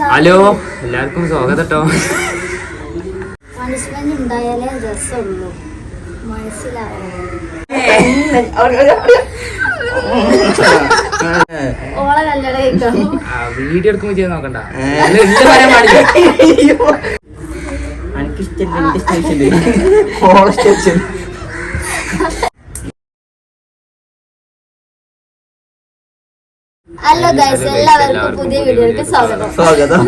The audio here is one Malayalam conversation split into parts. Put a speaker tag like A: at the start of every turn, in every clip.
A: ഹലോ എല്ലാവർക്കും സ്വാഗതം കേട്ടോ
B: പണിഷ്മെന്റ് ഉണ്ടായാലേ രസമുള്ളൂ
A: വീഡിയോ എടുക്കുമ്പോ ചെയ്യാൻ നോക്കണ്ട. ഇത്
B: ഹലോ ഗൈസ് എല്ലാവർക്കും പുതിയ വീഡിയോയിലേക്ക് സ്വാഗതം.
C: സ്വാഗതം.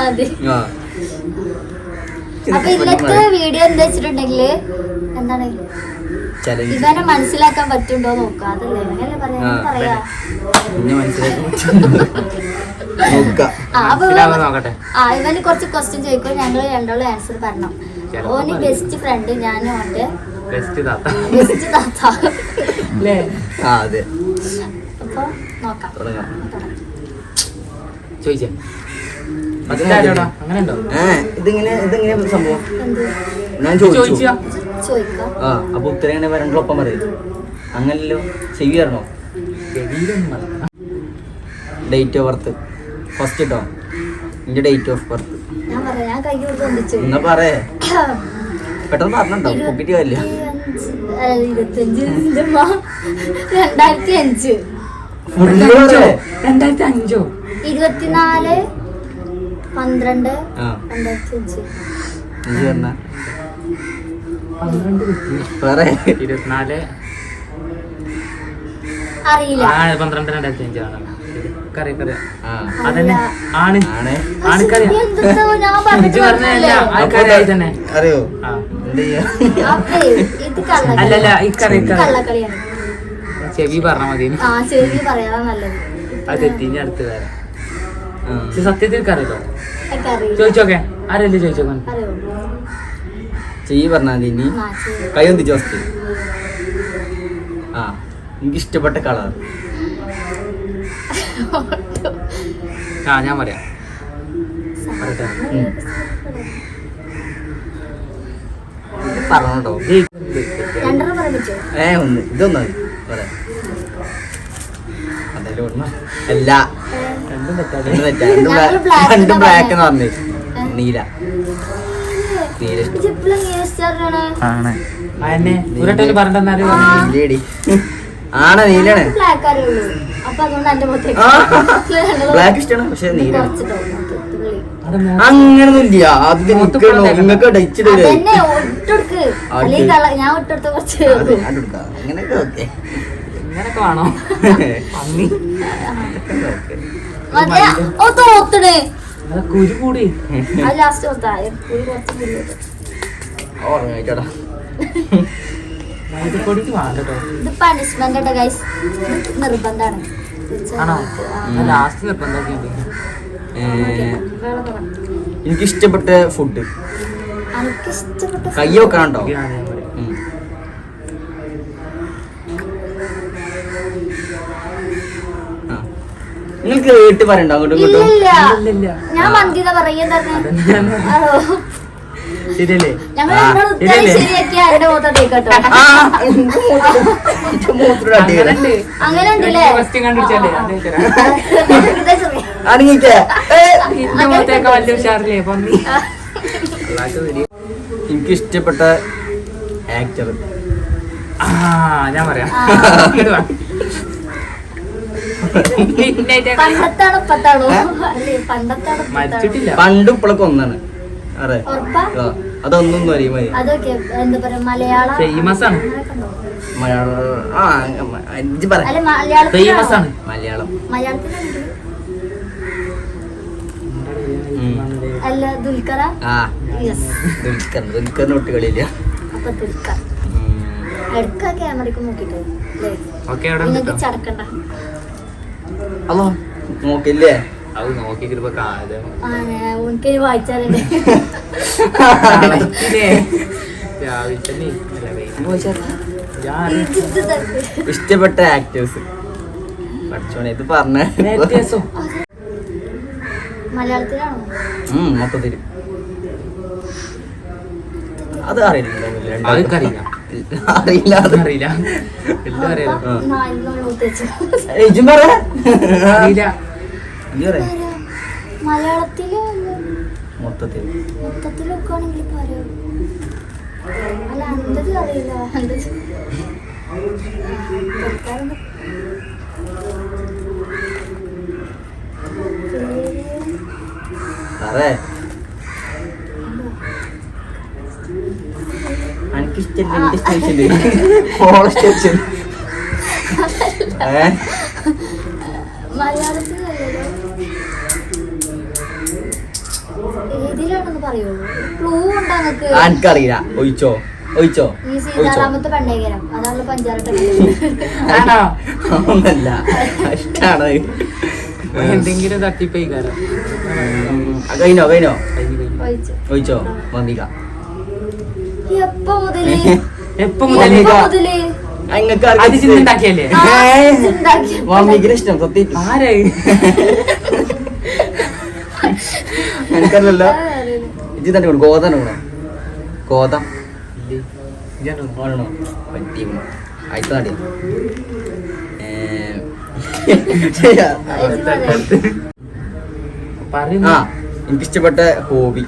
C: അതാ.
B: അപ്പൊ ഇന്നത്തെ വീഡിയോ എന്താ വെച്ചിട്ടുണ്ടെങ്കിൽ? എന്താണ്? ഇവനെ മനസ്സിലാക്കാൻ പറ്റുണ്ടോ നോക്കാം. അതല്ലേ എങ്ങനെയല്ലേ പറയാ? പറയാ ആ, ഇവന് കുറച്ച് ക്വസ്റ്റ്യൻ ചോദിക്കും ഞങ്ങൾ രണ്ടോളം ആൻസർ പറഞ്ഞു. ഓന് ബെസ്റ്റ് ഫ്രണ്ട് ഞാനും അവന്റെ
A: ബെസ്റ്റ് താത്ത
B: ബെസ്റ്റ് താത്ത
A: അല്ലേ
C: ആ അതെ തുടങ്ങാം.
A: ചോദിച്ചേ.
C: ഇതിങ്ങനെ ഇതിങ്ങനെ സംഭവം. ഞാൻ ചോദിച്ചു.
A: ചോദിച്ചാ?
B: ചോദിക്കാം.
C: ആ അപ്പൊ ഉത്തരം എങ്ങനെ രണ്ടൊപ്പം പറയും. അങ്ങനല്ലോ ചെവി തരണോ. ഡേറ്റ് ഓഫ് ബർത്ത് ഫസ്റ്റ് കേട്ടോ എന്റെ ഡേറ്റ് ഓഫ് ബർത്ത്
B: ഞാൻ പറയാം. ഞാൻ കൈ കൊടുത്ത് ഒന്നിച്ചു
C: എന്നാ പറയേ. പെട്ടെന്ന് പറഞ്ഞോ പൊക്കിട്ട് കാര്യമില്ല.
B: രണ്ടായിരത്തി അഞ്ച്
A: രണ്ടായിരത്തി
B: ഇരുപത്തിനാല് പന്ത്രണ്ട് രണ്ടായിരത്തി അഞ്ച് അറിയില്ല.
A: പന്ത്രണ്ട് രണ്ടായിരത്തി അഞ്ചാണ് അതന്നെ. ആണ്.
C: ആണ്.
A: തന്നെ.
C: അറിയോ?
A: അല്ലല്ല ഇക്കറി ചെവി പറഞ്ഞാ മതി. അത് തെറ്റി ഇനി അടുത്ത് വരാം സത്യത്തിൽ കറിയോ ചോദിച്ചോക്കെ. ആരല്ലേ ചോദിച്ചോക്കെ
C: ചെയ്യ പറഞ്ഞാൽ പറഞ്ഞാ മതി ഇനി. കൈ ഒന്നിച്ച് ഫസ്റ്റ് ആ എനിക്ക് ഇഷ്ടപ്പെട്ട കളർ.
A: ആ ഞാൻ പറയാം. പറഞ്ഞോ
C: പറഞ്ഞോട്ടോ. ഏ ഒന്ന് ഇതൊന്നും പറയാം. അല്ല.
A: രണ്ടും
C: ബ്ലാക്ക് എന്ന്
B: പറഞ്ഞെ.
C: നീല. നീല. ആണ്.
A: എന്നെ
C: ആണ് നീലാണ്
B: ബ്ലാക്ക്
C: ഇഷ്ടമാണ് പക്ഷെ നീലാണ് അങ്ങനൊന്നും ഇല്ല അത് നിങ്ങൾക്ക് അങ്ങനെയൊക്കെ ഓക്കെ.
A: ഇങ്ങനൊക്കെ വേണോ? പന്നി.
B: മതിയാ ഓ തോത്തണ്.
A: കുരു കൂടി.
C: ഓർമ്മ
A: മൈദപ്പൊടിക്ക് വേണ്ട
B: ഇത് പണിഷ്മെന്റ് കേട്ടോ ഗൈസ് നിർബന്ധാണ്
A: ആണോ? ലാസ്റ്റ് നിർബന്ധമൊക്കെ
C: എനിക്ക് ഇഷ്ടപ്പെട്ട ഫുഡ്
B: അനക്ക് ഇഷ്ടപ്പെട്ട
C: നിങ്ങൾക്ക് വീട്ടിൽ പറയണ്ടോ അങ്ങോട്ടും ഇങ്ങോട്ടും.
B: ഞാൻ പറയുന്നത്.
A: ശരിയല്ലേ?
C: എനിക്ക് ഇഷ്ടപ്പെട്ട ആക്ടർ
A: ആ ഞാൻ പറയാം.
C: പണ്ടും ഇപ്പോഴൊക്കെ ഒന്നാണ്. അതെ. ആ, അതൊന്നും
B: അതൊക്കെ എന്താ പറയാ മലയാളം
A: ഫേമസ് ആണ്.
C: മലയാളം
A: ഫേമസ് ആണ്
C: മലയാളം. മലയാളത്തിലുണ്ട്.
B: അല്ല ദുൽഖറ?
C: ആ ദുൽഖർ ദുൽഖറിന്
B: അപ്പൊ ദുൽഖർ. നോക്കിട്ടോ നിങ്ങൾക്ക് ചടക്കണ്ട.
C: അല്ലോ നോക്കില്ലേ
A: അത്
B: എനിക്ക് വായിച്ചാലുണ്ട്
A: വൈകുന്നേരം. ഞാൻ
C: ഇഷ്ടപ്പെട്ട ആക്ടേഴ്സ് പഠിച്ചോണേ ഇത് പറഞ്ഞ. മൊത്തത്തിൽ. അത് അറിയില്ല അറിയില്ല അത്.
A: അറിയില്ല എല്ലാം അറിയില്ല.
C: ഇജ്ജ് പറ.
B: മലയാളത്തിൽ
C: മൊത്തത്തിൽ
B: മൊത്തത്തിൽ. നോക്കുകയാണെങ്കിൽ പറയാം. അല്ല അന്തത് അറിയില്ല. അന്തത്
C: പറേ. എനിക്കിഷ്ടല്ല ഫോറസ്റ്റ് ഏ?
B: മലയാളത്തിൽ ഏതിലാണെന്ന് പറയുള്ളൂ? ക്ലൂ ഉണ്ടോ നിങ്ങക്ക്?
C: എനിക്കറിയില്ല ഒഴിച്ചോ? ഒഴിച്ചോ?
B: ഈ സീതാറാമത്തെ
A: ആണോ?
C: ഒന്നല്ല ഇഷ്ടാണ്.
A: എന്തെങ്കിലും തട്ടിപ്പൈ കാരം
C: കഴിഞ്ഞോ കഴിഞ്ഞോ?
B: ഒഴിച്ചു. എപ്പോ മുതൽ?
A: എപ്പോ
B: മുതൽ?
C: നിങ്ങൾക്ക് ഇഷ്ടം സത്യം എനിക്കറിയില്ല. തന്നെ കൊടുക്കും ഗോതം. കൂടെ ഗോതം
A: ഇതാണോ?
C: ആണോ പറ്റി അയച്ചു നാട്ടി
B: ഇത് പറയാം.
A: പറയുന്നു
C: ആ എനിക്കിഷ്ടപ്പെട്ട ഹോബി.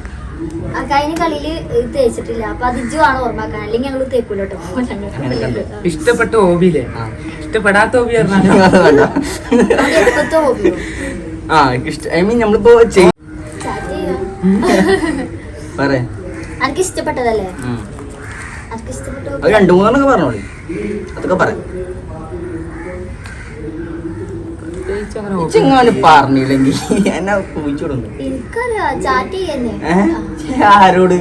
B: കഴിഞ്ഞ കളിയിൽ ഇത് തേച്ചിട്ടില്ല. അപ്പൊ അത് ഇജ്ജു ആണ് ഓർമ്മാക്കാൻ അല്ലെങ്കിൽ
C: കണ്ടു.
A: ഇഷ്ടപ്പെട്ട ഹോബിയില്ലേ ഇഷ്ടപ്പെടാത്ത ഹോബി
C: ആ എനിക്കിഷ്ട ഐ മീൻ നമ്മളിപ്പോ പറയാ.
B: എനിക്ക് ഇഷ്ടപ്പെട്ടതല്ലേ.
C: രണ്ടു മൂന്നെണ്ണൊക്കെ പറഞ്ഞോളി. അതൊക്കെ പറ ചെങ്ങാനും പറഞ്ഞില്ലെങ്കിൽ എന്നെ കുഴിച്ചു കൊടുന്നു
B: എനിക്കറിയാം ചാറ്റ് ചെയ്യുന്നേ.
C: ഏ? ആരോട്?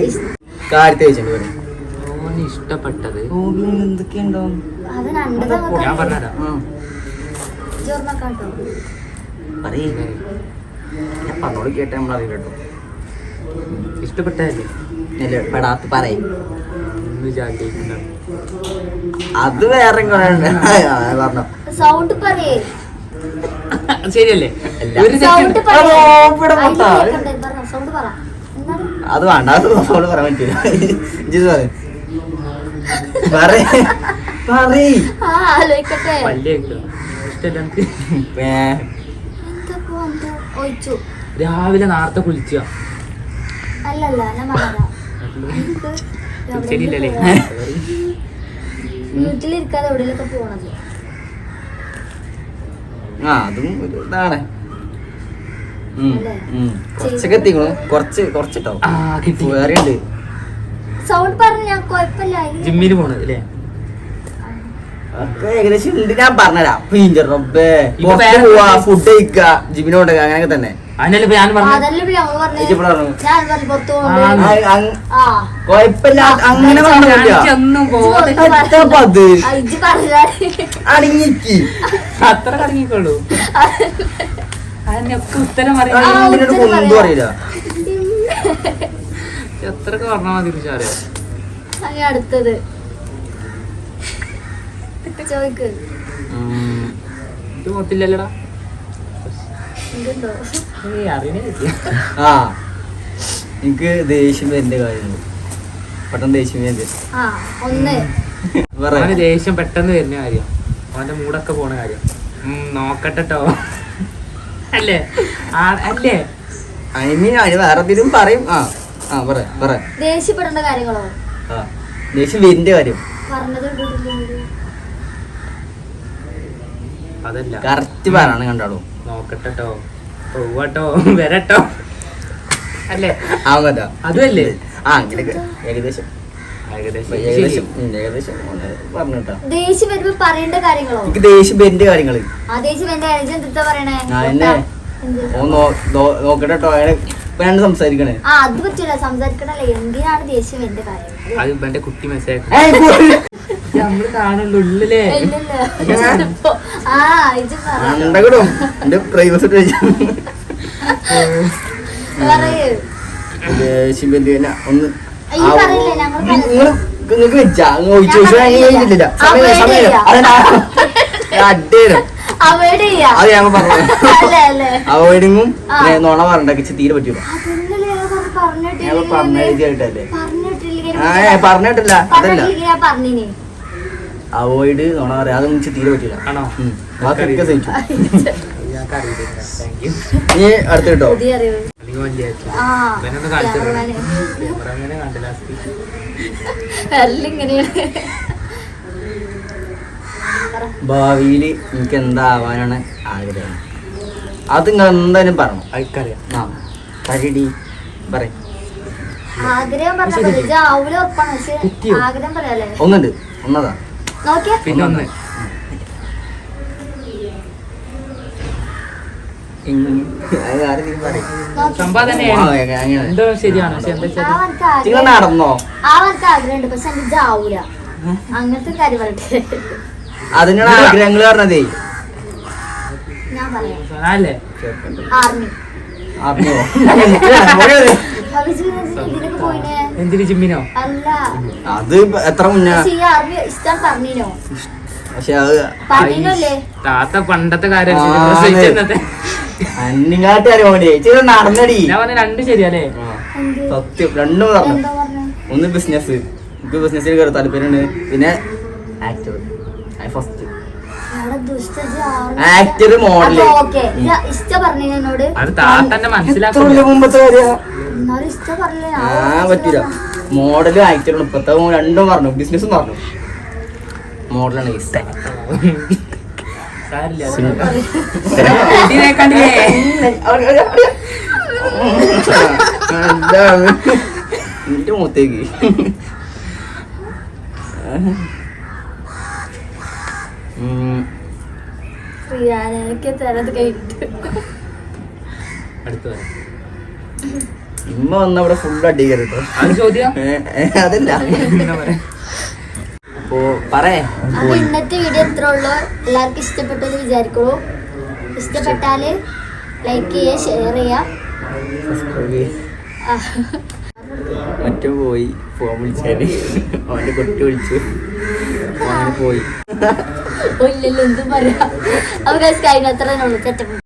C: കാര്യത്തെ വെച്ചിട്ട് പറയും
A: ഓന് ഇഷ്ടപ്പെട്ടത്
C: എന്തൊക്കെയുണ്ടോ?
A: ഞാൻ പറഞ്ഞതാ.
B: ഓർമ്മാക്കാൻ കേട്ടോ
C: പറയേ. ഞാൻ പറഞ്ഞോട് കേട്ട നമ്മളറിയില്ല കേട്ടോ.
A: ഇഷ്ടപ്പെട്ടതല്ലേ?
C: ഇല്ല, പെടാത്ത പറയേ. അത് വേറെ
B: സൗണ്ട് പറയേ.
A: ശരിയല്ലേ. ഒരു
B: സൗണ്ട്
A: സെക്കൻഡ്
C: അത്
B: സൗണ്ട്
C: വേണ്ട അത് നമ്മളോട് പറയാൻ പറ്റില്ല. പറയ്.
B: എന്ത്
A: രാവിലെ നേരത്തെ കുളിച്ച.
B: വീട്ടിലിരിക്കാതെ എവിടെയൊക്കെ പോണത്.
C: ആ അതും ഒരു ഇതാണ്. ഉം, ഉം. കുറച്ചൊക്കെ എത്തിക്കണു കുറച്ച് കുറച്ചിട്ടോ?
A: ആ കിട്ടി.
C: വേറെ ഉണ്ട്
B: സൗണ്ട് പറഞ്ഞ
A: ജിമ്മിന് പോണത് അല്ലേ?
C: ഏകദേശം ഉണ്ട്. ഞാൻ പറഞ്ഞുതരാം. പിഞ്ചർ റബ്ബേ. ഫുഡ് കഴിക്കുക ജിമ്മിന് കൊണ്ടുപോകുക അങ്ങനെയൊക്കെ തന്നെ.
A: അതിനല്ലേ ഇപ്പൊ ഞാൻ പറഞ്ഞു?
C: അടങ്ങിക്ക്.
A: അത്ര അതിനൊക്കെ ഉത്തരം.
C: അറിയില്ല
A: പറഞ്ഞാൽ മതി തിരിച്ചറിയാം
B: അടുത്തത്. ചോദിക്ക്.
A: ഇത് മൊത്തില്ലല്ലടാ
C: ആ എനിക്ക് ദേഷ്യം വരുന്ന കാര്യങ്ങൾ പെട്ടെന്ന് ദേഷ്യം വരുന്നത്
A: ദേഷ്യം പെട്ടെന്ന് വരുന്ന കാര്യം. അവന്റെ മൂടൊക്കെ പോണ കാര്യം. നോക്കട്ടോ നോക്കട്ടെട്ടോ അല്ലേ? അല്ലേ?
C: ഐ മീൻ അതിന് വേറെ എന്തെങ്കിലും പറയും. ആ ആ പറ പറ.
B: ദേഷ്യപ്പെടേണ്ട കാര്യങ്ങളോ?
C: ആ ദേഷ്യം വരുന്ന കാര്യം.
B: പറഞ്ഞത്
A: അതല്ല.
C: കറക്റ്റ് പറയണം കണ്ടാളൂ.
A: നോക്കട്ടെട്ടോ. പോവാട്ടോ. വരട്ടോ. അല്ലേ?
C: ആ മതാ
A: അതുമല്ലേ?
C: ആ അങ്ങനെയൊക്കെ. ഏകദേശം.
B: ദേഷ്യം വരുമ്പോ പറയേണ്ട കാര്യങ്ങളോ?
C: ദേഷ്യം വരുന്ന കാര്യങ്ങൾ.
B: ആ ദേഷ്യം എന്റെ കാര്യം എന്താ? പറയണേ
C: നോക്കട്ടെ കേട്ടോ. സംസാരിക്കണേ.
B: ആ അത് പറ്റില്ല സംസാരിക്കണല്ലേ. എന്തിനാണ് ദേഷ്യം എന്റെ കാര്യം?
A: അത് ഇപ്പൊ എന്റെ കുട്ടി മെസ്സേജ്. നമ്മൾ കാണുള്ളൂ ഉള്ളിലേ.
C: അണ്ടകിടും എന്റെ പ്രൈവസി ഒന്ന് നിങ്ങൾക്ക് വെച്ചാ? സമയം സമയം
B: അവോയ്ഡ് ചെയ്യാം.
C: അത് ഞാൻ പറഞ്ഞു അവോയ്ഡിങ്ങും നോണ പറഞ്ഞിട്ട് തീരെ പറ്റൂല.
B: അതന്നല്ലേ ഞാൻ പറഞ്ഞ-
C: ഞാൻ
B: പറഞ്ഞിട്ടില്ലെങ്കിൽ
C: പറഞ്ഞ രീതിയായിട്ടല്ലേ ആ പറഞ്ഞിട്ടില്ല. അതല്ല. അവോയ്ഡ് നോണ പറയാ അതൊന്നും എനിക്ക് തീരെ പറ്റില്ല
A: ആണോ.
C: ബാക്കിയൊക്കെ നീ അടുത്ത് കേട്ടോ. ഭാവിയിൽ എനിക്ക് എന്താവാനാണ് ആഗ്രഹം. അത് നിങ്ങൾ എന്തായാലും പറഞ്ഞു
A: അയക്കറിയാം.
C: ആ പരിടി പറയും.
B: ആഗ്രഹം ഉറപ്പാണ്. ആഗ്രഹം പറയാല്ലേ?
C: ഒന്നുണ്ട്. ഒന്നതാ.
B: നോക്കിയേ
A: പിന്നെ ഒന്ന്. ശരിയാണ്?
C: നിങ്ങൾ നടന്നോ?
B: അവർക്ക് ആഗ്രഹമുണ്ട്. പക്ഷെ എനിക്ക് ജാവൂല അങ്ങനത്തെ കാര്യം പറയട്ടെ
C: അതിനാണ് ആഗ്രഹങ്ങൾ പറഞ്ഞതേ?
B: ഞാൻ പറയാം. ആർമി. പോയിനെ
A: എന്തിന് ജിമ്മിനോ?
B: അല്ല.
C: അത് എത്ര മുന്നേ?
B: പക്ഷെ
C: അത്
A: താത്ത പണ്ടത്തെ കാര്യം.
C: അന്നിങ്ങാട്ടി അറിയാൻ ചേച്ചി നടന്നടി.
A: ഞാൻ പറഞ്ഞ രണ്ട് ശരിയല്ലേ?
C: സത്യം. രണ്ടും പറഞ്ഞു? ഒന്ന് ബിസിനസ് എനിക്ക് ബിസിനസ്സിൽ കയറി താല്പര്യമുണ്ട്. പിന്നെ ആക്ടർ ഫസ്റ്റ്
B: എടാ ദുഷ്ട ഇജ്ജ് ആർമി
C: ആക്ടർ
B: മോഡൽ. ഓക്കേ ഇഷ്ട പറഞ്ഞു എന്നോട്?
A: അത്
B: ഇഷ്ട
C: ആ പറ്റൂല. മോഡലും ആക്ടറും ഇപ്പത്തെ രണ്ടും പറഞ്ഞു. ബിസിനസ്സും പറഞ്ഞു. മോഡലാണ് നിന്റെ മുഖത്തേക്ക്. ഉം.
B: പ്രിയാനൊക്കെ തരത് കേട്ട്.
A: അടുത്തത്.
C: ഇമ്മ വന്ന ഇവിടെ ഫുൾ അടി കയറിട്ടോ
A: അത് ചോദ്യം
C: അതല്ല. അപ്പോ പറയേ.
B: അപ്പൊ ഇന്നത്തെ വീഡിയോ എത്ര ഉള്ളൂ? എല്ലാവർക്കും ഇഷ്ടപ്പെട്ടു എന്ന് വിചാരിക്കുള്ളൂ ഇഷ്ടപ്പെട്ടാൽ ലൈക്ക് ചെയ്യുക ഷെയർ ചെയ്യാം.
C: മറ്റും പോയി ഫോൺ വിളിച്ചാൽ. അവന്റെ കുട്ടി വിളിച്ചു. അങ്ങനെ പോയി.
B: ഇല്ലല്ലോ എന്തും പറയാം? അവർ കഴിഞ്ഞ അത്ര ഉള്ളൂ തെറ്റപ്പെട്ടു